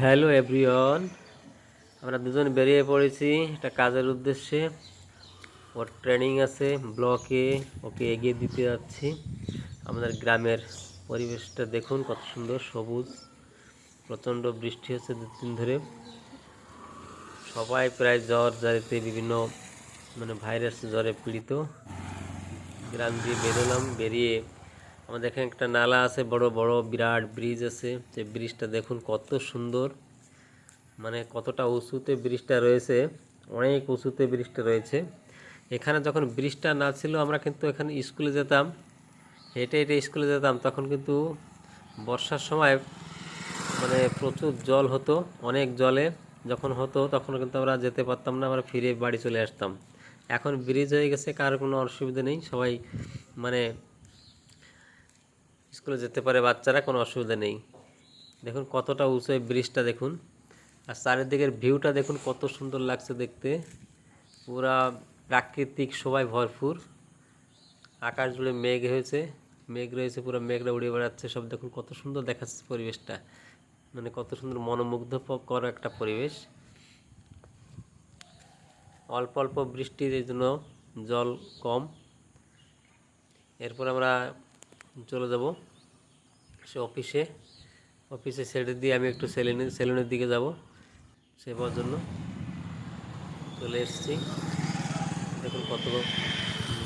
Hello everyone, আমরা দুজন বেরিয়ে পড়েছি একটা কাজের উদ্দেশ্যে। ওর ট্রেনিং আছে ব্লকে, ওকে এগিয়ে দিতে যাচ্ছি। আমাদের গ্রামের পরিবেশটা দেখুন কত সুন্দর, সবুজ। প্রচণ্ড বৃষ্টি হচ্ছে দু দিন ধরে। সবাই প্রায় জ্বর জারিতে বিভিন্ন মানে ভাইরাস জ্বরে পীড়িত। গ্রাম দিয়ে বেরোলাম, বেরিয়ে আমাদের এখানে একটা নালা আছে, বড় বড় বিরাট ব্রিজ আছে। যে ব্রিজটা দেখুন কত সুন্দর। মানে কতটা উঁচুতে ব্রিজটা রয়েছে, অনেক উঁচুতে ব্রিজটা রয়েছে। এখানে যখন ব্রিজটা না ছিল, আমরা কিন্তু এখানে স্কুলে যেতাম। হেঁটে হেঁটে স্কুলে যেতাম, তখন কিন্তু বর্ষার সময় মানে প্রচুর জল হতো, অনেক জলে। যখন হতো, তখন কিন্তু আমরা যেতে পারতাম না, আমরা ফিরে বাড়ি চলে আসতাম। এখন ব্রিজ হয়ে গেছে, কারোর কোনো অসুবিধা নেই। সবাই মানে স্কুলে যেতে পারে বাচ্চারা, কোনো অসুবিধা নেই। দেখুন কতটা উঁচু এই ব্রিজটা দেখুন। আর চারিদিকের ভিউটা দেখুন কত সুন্দর লাগছে দেখতে। পুরা প্রাকৃতিক সবাই ভরপুর। আকাশ জুড়ে মেঘ হয়েছে, মেঘ রয়েছে, পুরো মেঘটা উড়ে বেড়াচ্ছে। সব দেখুন কত সুন্দর দেখাচ্ছে পরিবেশটা। মানে কত সুন্দর মনোমুগ্ধ মনোমুগ্ধকর একটা পরিবেশ। অল্প অল্প বৃষ্টির জন্য জল কম। এরপর আমরা চলে যাব। সে অফিসে অফিসে ছেড়ে দিয়ে আমি একটু সেলুনের সেলুনের দিকে যাব সেবার জন্য। চলে এসেছি। দেখুন কত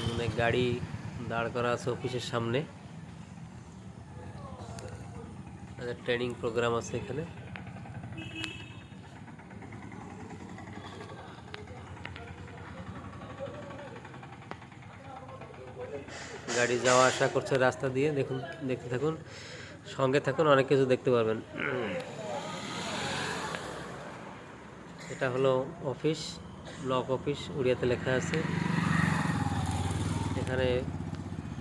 মানে গাড়ি দাঁড় করা আছে অফিসের সামনে। ট্রেনিং প্রোগ্রাম আছে এখানে। গাড়ি যাওয়া, আসা করছে রাস্তা দিয়ে, দেখুন, দেখতে থাকুন, সঙ্গে থাকুন, অনেক কিছু দেখতে পারবেন। এটা হলো অফিস, ব্লক অফিস, উড়িয়াতে লেখা আছে। এখানে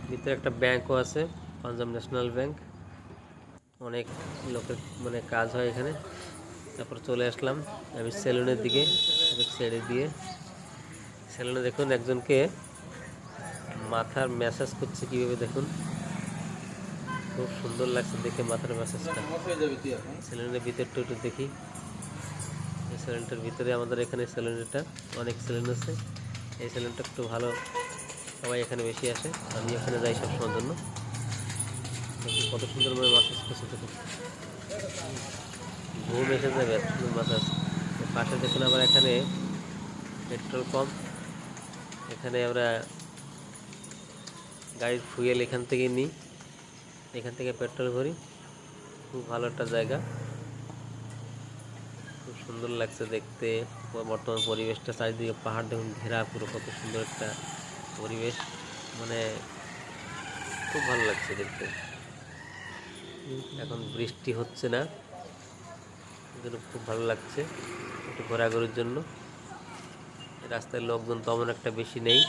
ভিতরে একটা ব্যাংকও আছে, পাঞ্জাব ন্যাশনাল ব্যাংক। অনেক লোকের মানে কাজ হয় এখানে। তারপর চলে আসলাম, আমি সেলুনের দিকে ছেড়ে দিয়ে। সেলুনে দেখুন একজনকে মাথার ম্যাসাজ করছে কীভাবে দেখুন? খুব সুন্দর লাগছে দেখে মাথার ম্যাসাজটা। সেলুনের ভিতরটা একটু দেখি। এই সেলুনটার ভিতরে আমাদের এখানে সেলুনটা অনেক সেলুন আছে। এই সেলুনটা একটু ভালো, সবাই এখানে বেশি আসে। আমি এখানে যাই সবসময়ের জন্য। কত সুন্দর মানে মাসাজ করছে দেখুন। ঘুম এসে যাবে, এত সুন্দর মাসাজ পাশে দেখুন আবার এখানে পেট্রোল পাম্প এখানে আমরা গাড়ির ফুয়েল এখান থেকে নিই। এখান থেকে পেট্রোল ভরি। খুব ভালো একটা জায়গা। খুব সুন্দর লাগছে দেখতে। বর্তমান পরিবেশটা চারিদিকে পাহাড় দেখুন, ঘেরা পুরো কত সুন্দর একটা পরিবেশ। মানে খুব ভালো লাগছে দেখতে। এখন বৃষ্টি হচ্ছে না। খুব ভালো লাগছে একটু ঘোরাঘুরির জন্য। রাস্তায় লোকজন তেমন একটা বেশি নেই।